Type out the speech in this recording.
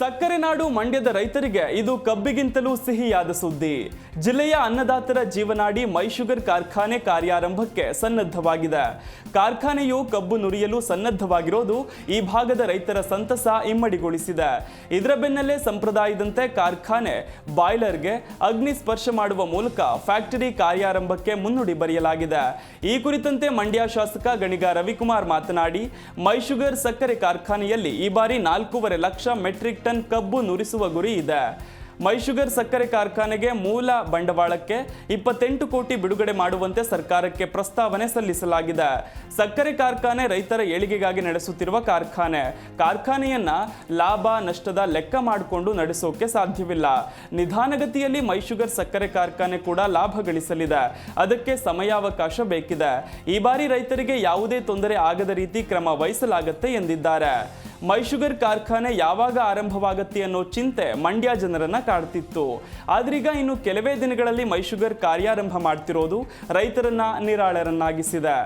ಸಕ್ಕರೆ ನಾಡು ಮಂಡ್ಯದ ರೈತರಿಗೆ ಇದು ಕಬ್ಬಿಗಿಂತಲೂ ಸಿಹಿಯಾದ ಸುದ್ದಿ. ಜಿಲ್ಲೆಯ ಅನ್ನದಾತರ ಜೀವನಾಡಿ ಮೈಶುಗರ್ ಕಾರ್ಖಾನೆ ಕಾರ್ಯಾರಂಭಕ್ಕೆ ಸನ್ನದ್ಧವಾಗಿದೆ. ಕಾರ್ಖಾನೆಯು ಕಬ್ಬು ನುರಿಯಲು ಸನ್ನದ್ಧವಾಗಿರೋದು ಈ ಭಾಗದ ರೈತರ ಸಂತಸ ಇಮ್ಮಡಿಗೊಳಿಸಿದೆ. ಇದರ ಬೆನ್ನಲ್ಲೇ ಸಂಪ್ರದಾಯದಂತೆ ಕಾರ್ಖಾನೆ ಬಾಯ್ಲರ್ಗೆ ಅಗ್ನಿ ಸ್ಪರ್ಶ ಮಾಡುವ ಮೂಲಕ ಫ್ಯಾಕ್ಟರಿ ಕಾರ್ಯಾರಂಭಕ್ಕೆ ಮುನ್ನುಡಿ ಬರೆಯಲಾಗಿದೆ. ಈ ಕುರಿತಂತೆ ಮಂಡ್ಯ ಶಾಸಕ ಗಣಿಗ ರವಿಕುಮಾರ್ ಮಾತನಾಡಿ, ಮೈಶುಗರ್ ಸಕ್ಕರೆ ಕಾರ್ಖಾನೆಯಲ್ಲಿ ಈ ಬಾರಿ ನಾಲ್ಕೂವರೆ ಲಕ್ಷ ಮೆಟ್ರಿಕ್ ಟನ್ ಕಬ್ಬು ನುರಿಸುವ ಗುರಿ ಇದೆ. ಮೈಶುಗರ್ ಸಕ್ಕರೆ ಕಾರ್ಖಾನೆಗೆ ಮೂಲ ಬಂಡವಾಳಕ್ಕೆ ಇಪ್ಪತ್ತೆಂಟು ಕೋಟಿ ಬಿಡುಗಡೆ ಮಾಡುವಂತೆ ಸರ್ಕಾರಕ್ಕೆ ಪ್ರಸ್ತಾವನೆ ಸಲ್ಲಿಸಲಾಗಿದೆ. ಸಕ್ಕರೆ ಕಾರ್ಖಾನೆ ರೈತರ ಏಳಿಗೆಗಾಗಿ ನಡೆಸುತ್ತಿರುವ ಕಾರ್ಖಾನೆ. ಕಾರ್ಖಾನೆಯನ್ನ ಲಾಭ, ನಷ್ಟದ ಲೆಕ್ಕ ಮಾಡಿಕೊಂಡು ನಡೆಸೋಕೆ ಸಾಧ್ಯವಿಲ್ಲ. ನಿಧಾನಗತಿಯಲ್ಲಿ ಮೈಶುಗರ್ ಸಕ್ಕರೆ ಕಾರ್ಖಾನೆ ಕೂಡ ಲಾಭ ಗಳಿಸಲಿದೆ. ಅದಕ್ಕೆ ಸಮಯಾವಕಾಶ ಬೇಕಿದೆ. ಈ ಬಾರಿ ರೈತರಿಗೆ ಯಾವುದೇ ತೊಂದರೆ ಆಗದ ರೀತಿ ಕ್ರಮ ವಹಿಸಲಾಗುತ್ತೆ ಎಂದಿದ್ದಾರೆ. ಮೈಶುಗರ್ ಕಾರ್ಖಾನೆ ಯಾವಾಗ ಆರಂಭವಾಗತ್ತೆ ಅನ್ನೋ ಚಿಂತೆ ಮಂಡ್ಯ ಜನರನ್ನ ಕಾಡ್ತಿತ್ತು. ಆದ್ರೀಗ ಇನ್ನು ಕೆಲವೇ ದಿನಗಳಲ್ಲಿ ಮೈಶುಗರ್ ಕಾರ್ಯಾರಂಭ ಮಾಡ್ತಿರೋದು ರೈತರನ್ನ ನಿರಾಳರನ್ನಾಗಿಸಿದೆ.